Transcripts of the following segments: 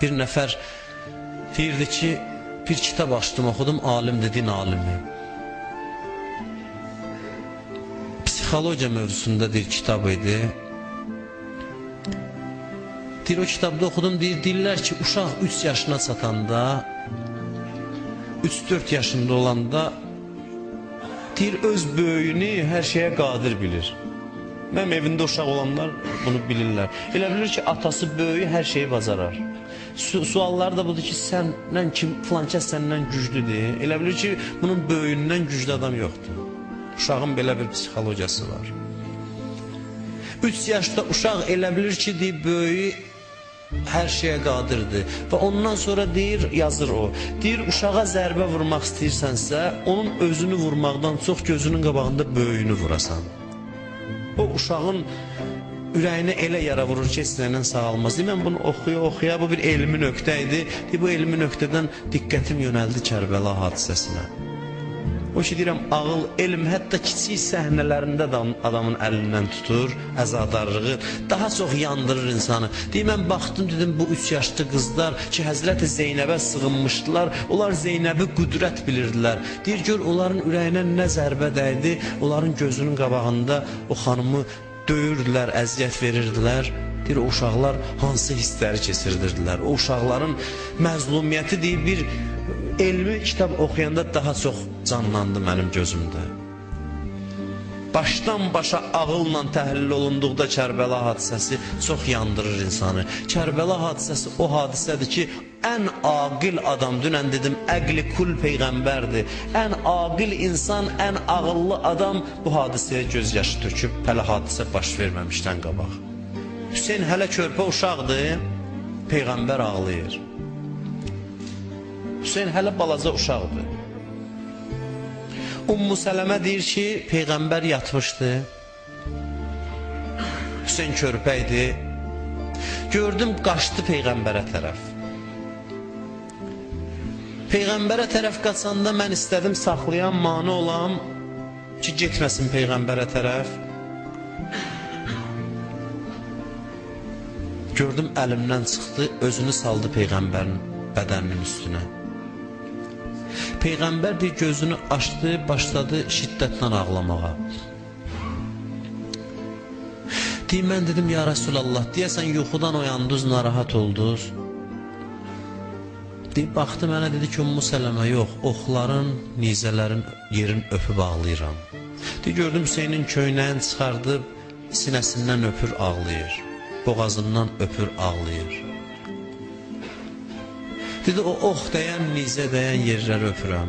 Bir nəfər deyirdi ki, bir kitab açdım, oxudum, alim dedin alimi. Psixologiya mövzusunda bir kitab idi. Deyir o kitabda oxudum, deyir, deyirlər ki, uşaq 3 yaşına çatanda 3-4 yaşında olanda deyir öz böyüyünü hər şeyə qadir bilir. Mənim evində uşaq olanlar bunu bilirlər. Elə bilir ki, atası böyüyü hər şeyi bacarar. Su sualları da budur ki, səndən kim filankəs səndən güclüdür. Elə bilir ki, bunun böyüyündən güclü adam yoxdur. Uşağın belə bir psixologiyası var. 3 yaşda uşaq elə bilir ki, deyir, böyüyü hər şeyə qadirdir və ondan sonra deyir, yazır o. Deyir, uşağa zərbə vurmaq istəyirsənsə, onun özünü vurmaqdan çox gözünün qabağında böyüyünü vurasan. O uşağın ürəyinə elə yara vurur ki, sinəndən sağalmaz. Deyir, mən bunu oxuya oxuya, bu bir elmi nöqtə idi. Deyir, bu elmi nöqtədən diqqətim yönəldi Kərbəla hadisəsinə. O ki deyirəm ağıl, elm hətta kiçik səhnələrində də adamın əlindən tutur, əzadarlığı daha çox yandırır insanı. Deyir mən baxdım dedim bu 3 yaşlı qızlar ki Həzrəti Zeynəbə sığınmışdılar. Onlar Zeynəbi qüdrət bilirdilər. Deyir gör onların ürəyinə nə zərbə dəydi, onların gözünün qabağında o xanımı döyürdülər, əziyyət verirdilər. Deyir o uşaqlar hansı hissləri keçirdirdilər. O uşaqların məzlumiyyəti deyir bir elmi kitab oxuyanda daha çox canlandı mənim gözümdə. Başdan başa ağılla təhlil olunduqda Kərbəla hadisəsi çox yandırır insanı. Kərbəla hadisəsi o hadisədir ki, ən aqil adam, dünən dedim, əqli kul peyğəmbərdir. Ən aqil insan, ən ağıllı adam bu hadisəyə göz yaşı töküb, hələ hadisə baş verməmişdən qabaq. Hüseyn hələ körpə uşaqdır, peyğəmbər ağlayır. Hüseyn hələ balaca uşaqdır. Ummu Sələmə deyir ki, Peyğəmbər yatmışdı. Hüseyn körpə idi. Gördüm, qaçdı Peyğəmbərə tərəf. Peyğəmbərə tərəf qaçanda mən istədim saxlayan, mane olam ki, getməsin Peyğəmbərə tərəf. Gördüm əlimdən çıxdı, özünü saldı Peyğəmbərin bədəninin üstünə. Peyğəmbər bir gözünü açdı, başladı şiddətlə ağlamağa. Deyim, mən dedim, ya Rasulallah, deyəsən yuxudan oyandınız, narahat oldunuz. Deyib, baxdı mənə dedi ki, Ummu Sələmə, yox, oxların, nizələrin yerin öpüb ağlayıram. Deyib, gördüm Hüseynin köynəyini çıxardıb, sinəsindən öpür, ağlayır. Boğazından öpür, ağlayır. Dedi o ox dəyən, nizə dəyən yerləri öpürəm.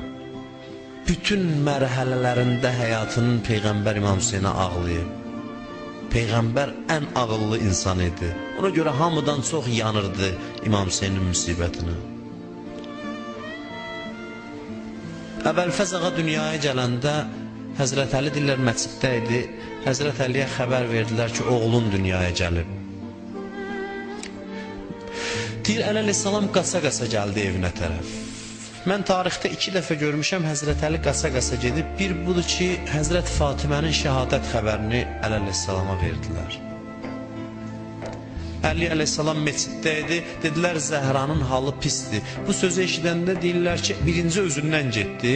Bütün mərhələlərində həyatının Peyğəmbər İmam Hüseynə ağlayıb. Peyğəmbər ən ağıllı insan idi. Ona görə hamıdan çox yanırdı İmam Hüseynin müsibətinə. Əvvəlfəz ağa dünyaya gələndə Həzrət Əli dillər məsciddə idi. Həzrət Əliyə xəbər verdilər ki, oğlun dünyaya gəlib. Əli əleyhissalam qasa-qasa gəldi evinə tərəf. Mən tarixdə iki dəfə görmüşəm Həzrət Əli qasa-qasa gedib. Bir budur ki, Həzrət Fatimənin şəhadət xəbərini əleyhissalama verdilər. Əli əleyhissalam meçiddə idi. Dedilər Zəhranın halı pisdir. Bu sözü eşidəndə deyirlər ki, birinci özündən getdi.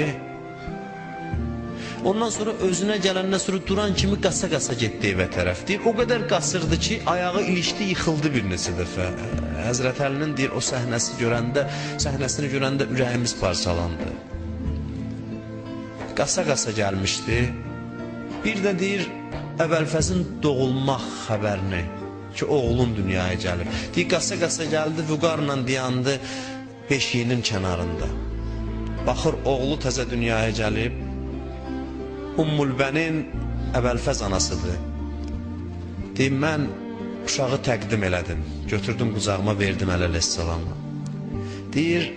Ondan sonra özünə gələndən sonra duran kimi qasa-qasa getdi evə tərəf. Deyir, o qədər qasırdı ki, ayağı ilişdi, yıxıldı bir neçə dəfə. Həzrət Əlinin deyir, o səhnəsi görəndə, səhnəsini görəndə ürəyimiz parçalandı. Qasa-qasa gəlmişdi. Bir də deyir, əvvəlfəzin doğulmaq xəbərini ki, oğlun dünyaya gəlib. Deyir, qasa-qasa gəldi, vüqarla dayandı beşiyinin kənarında. Baxır, oğlu təzə dünyaya gəlib. Ummulbənin əvvəlfəz anasıdır. Deyim, mən uşağı təqdim elədim. Götürdüm qucağıma, verdim ələləssalama. Deyir,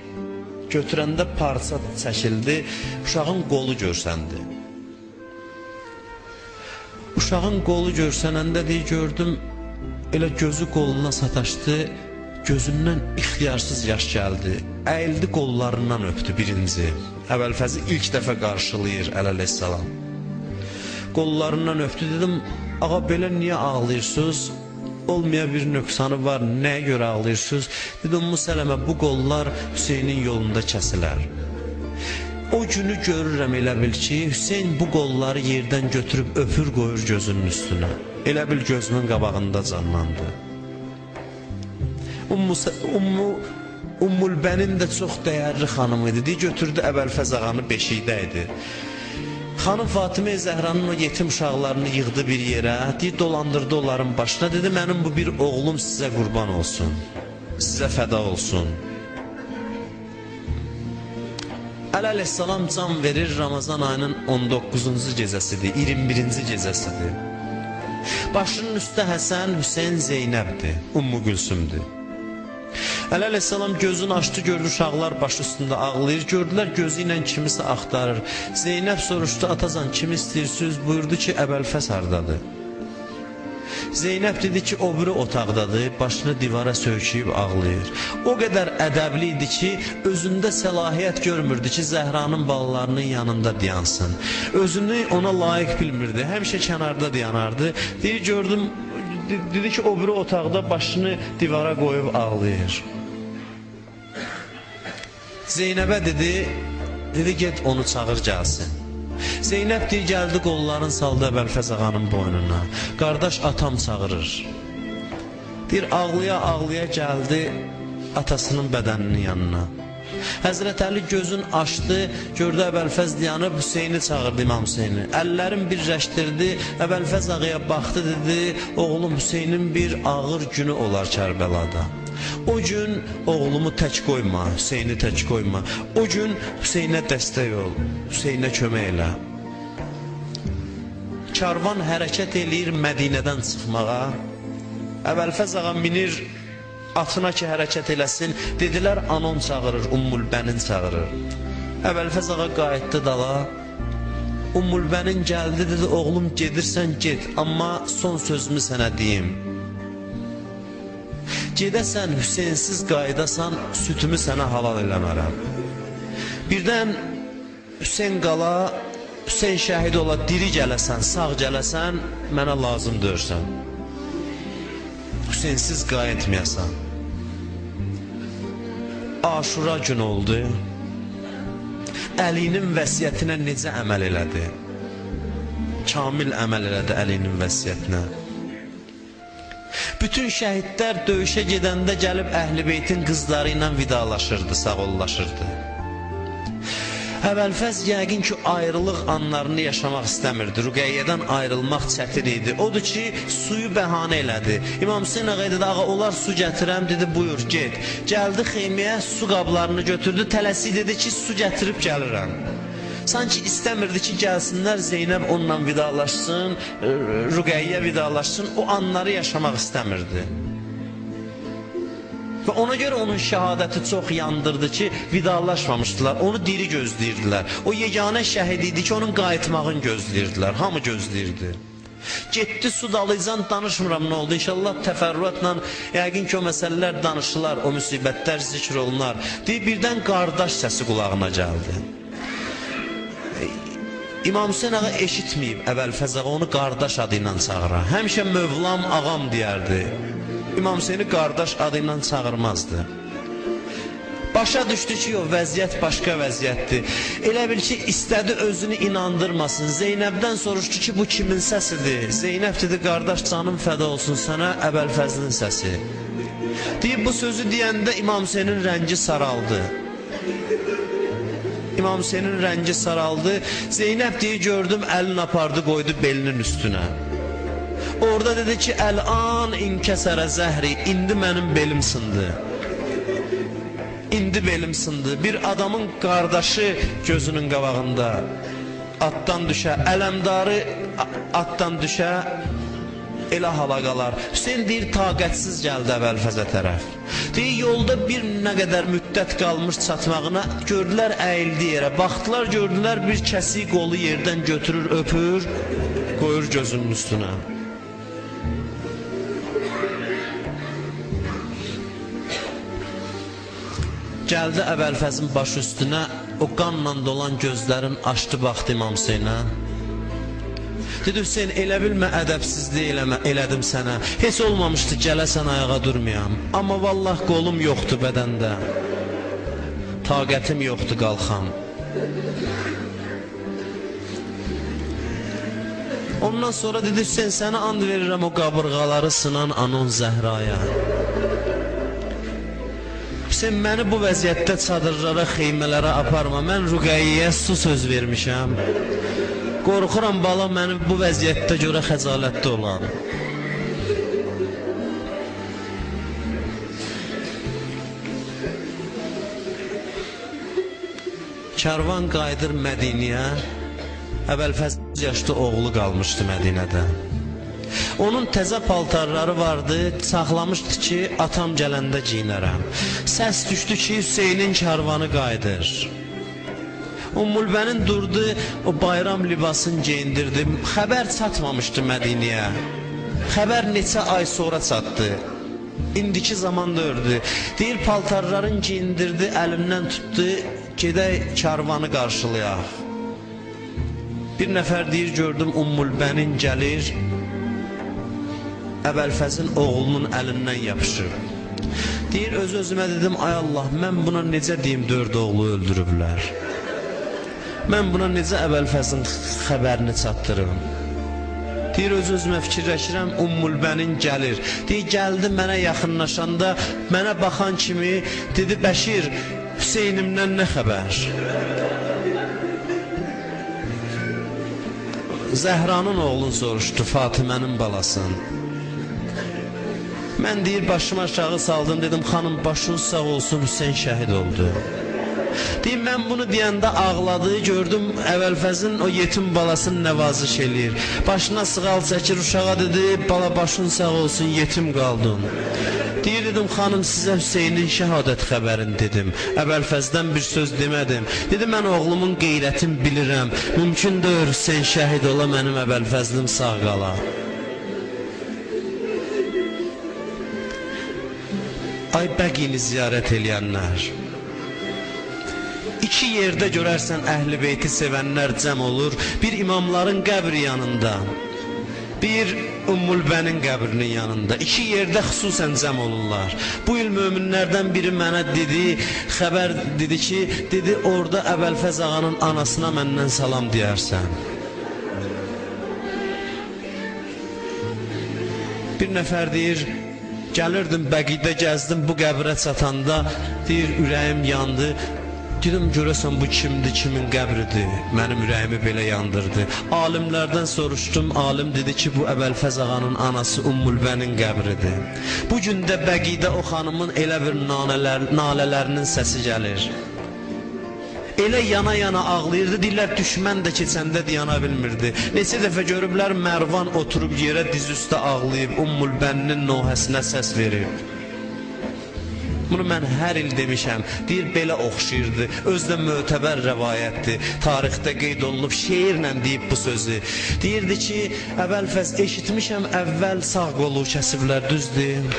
götürəndə parça çəkildi, uşağın qolu görsəndi. Uşağın qolu görsənəndə deyir, gördüm, elə gözü qoluna sataşdı, gözündən ixtiyarsız yaş gəldi. Əyildi qollarından öpdü birinci. Əvvəlfəzi ilk dəfə qarşılayır ələləssalam qollarından öpdü dedim ağa belə niyə ağlayırsınız olmaya bir nöqsanı var. Nəyə görə ağlayırsınız? Dedi Ummu Sələmə bu qollar Hüseynin yolunda kəsilər. O günü görürəm elə bil ki, Hüseyn bu qolları yerdən götürüb öpür qoyur gözünün üstünə. Elə bil gözümün qabağında canlandı. Ummu Ummu Ummulbənin də çox dəyərli xanımı idi. Götürdü Əbəlfəz ağanı beşikdə idi. Xanım Fatimə Zəhranın o yetim uşaqlarını yığdı bir yerə, deyir, dolandırdı onların başına. Dedi, mənim bu bir oğlum sizə qurban olsun. Sizə fəda olsun. Əli əleyhissalam can verir Ramazan ayının 19-cu gecəsidir, 21-ci gecəsidir. Başının üstə Həsən, Hüseyn, Zeynəbdir, Ummu Gülsümdür. Əli əleyhissalam gözünü açdı, gördü uşaqlar başı üstündə ağlayır. Gördülər gözü ilə kimisə axtarır. Zeynəb soruşdu, atacan kimi istəyirsiniz? Buyurdu ki, Əbəlfəs hardadır? Zeynəb dedi ki, o biri otaqdadır, başını divara söykəyib ağlayır. O qədər ədəbli idi ki, özündə səlahiyyət görmürdü ki, Zəhranın balalarının yanında dayansın. Özünü ona layiq bilmirdi, həmişə kənarda dayanardı. Deyir, gördüm, dedi ki, o biri otaqda başını divara qoyub ağlayır. Zeynəbə dedi, dedi get onu çağır gəlsin. Zeynəb deyir gəldi qolların saldı Əbəlfəz ağanın boynuna. Qardaş atam çağırır. Deyir ağlaya ağlaya gəldi atasının bədəninin yanına. Həzrət Əli gözün açdı, gördü Əbəlfəz dayanıb Hüseyni çağırdı İmam Hüseyni. Əllərin birləşdirdi, Əbəlfəz ağaya baxdı dedi, oğlum Hüseynin bir ağır günü olar Kərbəlada. O gün oğlumu tək qoyma, Hüseyni tək qoyma. O gün Hüseynə dəstək ol, Hüseynə kömək elə. Karvan hərəkət eləyir Mədinədən çıxmağa. Əvvəlfəz ağa minir atına ki hərəkət eləsin. Dedilər anon çağırır, Ummulbənin çağırır. Əvvəlfəz ağa qayıtdı dala. Ummulbənin gəldi dedi oğlum gedirsən get, amma son sözümü sənə deyim. Gedəsən Hüseynsiz qayıdasan, sütümü sənə halal eləmərəm. Birdən Hüseyn qala, Hüseyn şəhid ola, diri gələsən, sağ gələsən, mənə lazım dörsən. Hüseynsiz qayıtmayasan. Aşura gün oldu. Əlinin vəsiyyətinə necə əməl elədi? Kamil əməl elədi Əlinin vəsiyyətinə. Bütün şəhidlər döyüşə gedəndə gəlib Əhl-i Beytin qızları ilə vidalaşırdı, sağollaşırdı. Əvvəlfəz yəqin ki, ayrılıq anlarını yaşamaq istəmirdi. Rüqəyyədən ayrılmaq çətin idi. Odur ki, suyu bəhanə elədi. İmam Hüseyin ağa dedi, ağa olar su gətirəm, dedi, buyur, get. Gəldi xeyməyə, su qablarını götürdü, tələsik dedi ki, su gətirib gəlirəm. Sanki istəmirdi ki, gəlsinlər Zeynəb onunla vidalaşsın, Rüqəyyə vidalaşsın, o anları yaşamaq istəmirdi. Və ona görə onun şəhadəti çox yandırdı ki, vidalaşmamışdılar, onu diri gözləyirdilər. O yeganə şəhid idi ki, onun qayıtmağını gözləyirdilər, hamı gözləyirdi. Getdi su dalıcan danışmıram nə oldu. İnşallah təfərrüatla yəqin ki o məsələlər danışılar, o müsibətlər zikr olunar. Deyir birdən qardaş səsi qulağına gəldi. İmam Hüseyin ağa eşitməyib əvvəl fəzağa onu qardaş adı ilə çağıra. Həmişə mövlam ağam deyərdi. İmam Hüseyni qardaş adı ilə çağırmazdı. Başa düşdü ki, o vəziyyət başqa vəziyyətdir. Elə bil ki, istədi özünü inandırmasın. Zeynəbdən soruşdu ki, bu kimin səsidir? Zeynəb dedi, qardaş canım fəda olsun sənə, Əbəlfəzlin səsi. Deyib, bu sözü deyəndə İmam Hüseynin rəngi saraldı. İmam Hüseynin rəngi saraldı. Zeynəb deyə gördüm, əlini apardı, qoydu belinin üstünə. Orada dedi ki, əl-an inkəsərə zəhri, indi mənim belim sındı. İndi belim sındı. Bir adamın qardaşı gözünün qabağında atdan düşə, ələmdarı atdan düşə, elə hala qalar. Hüseyin deyir, taqətsiz gəldi əvvəlfəzə tərəf. Deyir, yolda bir nə qədər müddət qalmış çatmağına gördülər əyildi yerə. Baxdılar, gördülər bir kəsik qolu yerdən götürür, öpür, qoyur gözünün üstünə. Gəldi Əbəlfəzin başı üstünə, o qanla dolan gözlərin açdı baxdı İmam Hüseynə. Dedi Hüseyn elə bilmə ədəbsizlik eləmə, elədim sənə. Heç olmamışdı gələsən ayağa durmayam. Amma vallah qolum yoxdur bədəndə. Taqətim yoxdur qalxam. Ondan sonra dedi Hüseyn sənə and verirəm o qabırğaları sınan anon Zəhraya. Hüseyn məni bu vəziyyətdə çadırlara, xeymələrə aparma. Mən Ruqəyyəyə su söz vermişəm. Qorxuram bala məni bu vəziyyətdə görə xəcalətli olan. Kərvan qayıdır Mədiniyə. Əvvəlfəz yaşlı oğlu qalmışdı Mədinədə. Onun təzə paltarları vardı, saxlamışdı ki, atam gələndə giyinərəm. Səs düşdü ki, Hüseynin karvanı qayıdır. Ummulbənin durdu, o bayram libasını geyindirdi. Xəbər çatmamışdı Mədiniyə. Xəbər neçə ay sonra çatdı. İndiki zamanda ördü. Deyir paltarların giyindirdi, əlimdən tutdu, gedək karvanı qarşılayaq. Bir nəfər deyir gördüm Ummulbənin gəlir. Əbəlfəzin oğlunun əlindən yapışır. Deyir öz özümə dedim ay Allah mən buna necə deyim dörd oğlu öldürüblər. Mən buna necə Əbəlfəzin xəbərini çatdırım? Deyir öz özümə fikirləşirəm Ummulbənin gəlir. Deyir gəldi mənə yaxınlaşanda mənə baxan kimi dedi Bəşir Hüseynimdən nə xəbər? Zəhranın oğlunu soruşdu Fatimənin balasın. Mən deyir başımı aşağı saldım dedim xanım başınız sağ olsun Hüseyn şəhid oldu. Deyim mən bunu deyəndə ağladı, gördüm Əvəlfəzin o yetim balasını nəvaziş eləyir. Başına sığal çəkir uşağa dedi, bala başın sağ olsun yetim qaldın. Deyir dedim xanım sizə Hüseynin şəhadət xəbərini dedim. Əvvəlfəzdən bir söz demədim. Dedi mən oğlumun qeyrətini bilirəm. Mümkün deyil Hüseyn şəhid ola mənim əvvəlfəzlim sağ qala. Ay bəqini ziyarət eləyənlər. İki yerdə görərsən əhl-i beyti sevənlər cəm olur. Bir imamların qəbri yanında. Bir Ümmülbənin qəbrinin yanında. İki yerdə xüsusən cəm olurlar. Bu il möminlərdən biri mənə dedi, xəbər dedi ki, dedi orada Əbəlfəz ağanın anasına məndən salam deyərsən. Bir nəfər deyir, gəlirdim bəqidə gəzdim bu qəbrə çatanda, deyir ürəyim yandı. Dedim görəsən bu kimdir, kimin qəbridir? Mənim ürəyimi belə yandırdı. Alimlərdən soruşdum, alim dedi ki, bu Əbəlfəz ağanın anası Ümmülbənin qəbridir. Bu gün də Bəqidə o xanımın elə bir nalələr, nalələrinin səsi gəlir. Elə yana-yana ağlayırdı, deyirlər düşmən də keçəndə dayana bilmirdi. Neçə dəfə görüblər Mərvan oturub yerə diz üstə ağlayıb, Ümmülbəninin nohəsinə səs verib. Bunu mən hər il demişəm. Deyir belə oxşayırdı. Özdə mötəbər rəvayətdir. Tarixdə qeyd olunub şeirlə deyib bu sözü. Deyirdi ki, əvvəlfəz eşitmişəm əvvəl sağ qolu kəsiblər, düzdür?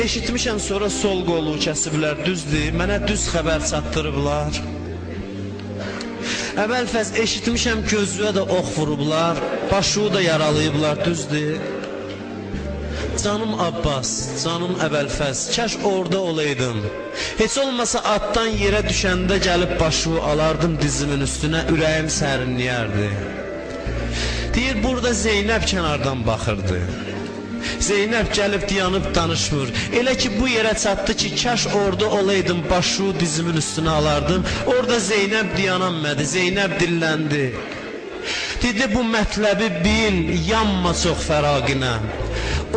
Eşitmişəm sonra sol qolu kəsiblər, düzdür? Mənə düz xəbər çatdırıblar. Əvvəlfəz eşitmişəm gözüyə də ox vurublar, başını da yaralayıblar, düzdür? Canım Abbas, canım Əbəlfəz, kəş orada olaydım. Heç olmasa atdan yerə düşəndə gəlib başımı alardım dizimin üstünə, ürəyim sərinləyərdi. Deyir, burada Zeynəb kənardan baxırdı. Zeynəb gəlib dayanıb danışmır. Elə ki bu yerə çatdı ki, kaş orada olaydım, başı dizimin üstünə alardım. Orada Zeynəb dayanamadı. Zeynəb dilləndi. Dedi bu mətləbi bil, yanma çox fəraqinə.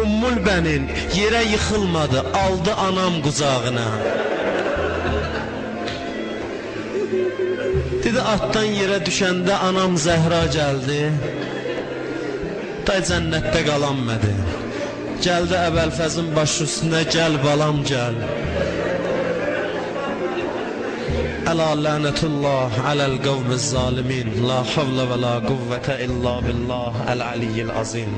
Ummul bənin yerə yıxılmadı, aldı anam qucağına. Dedi atdan yerə düşəndə anam Zəhra gəldi. Tay cənnətdə qalanmadı. Gəldi Əbəlfəzin başı üstünə gəl balam gəl. Əla lənətullah aləl qavmiz zalimin La havlə və la quvvətə illa billah əl-aliyyil azim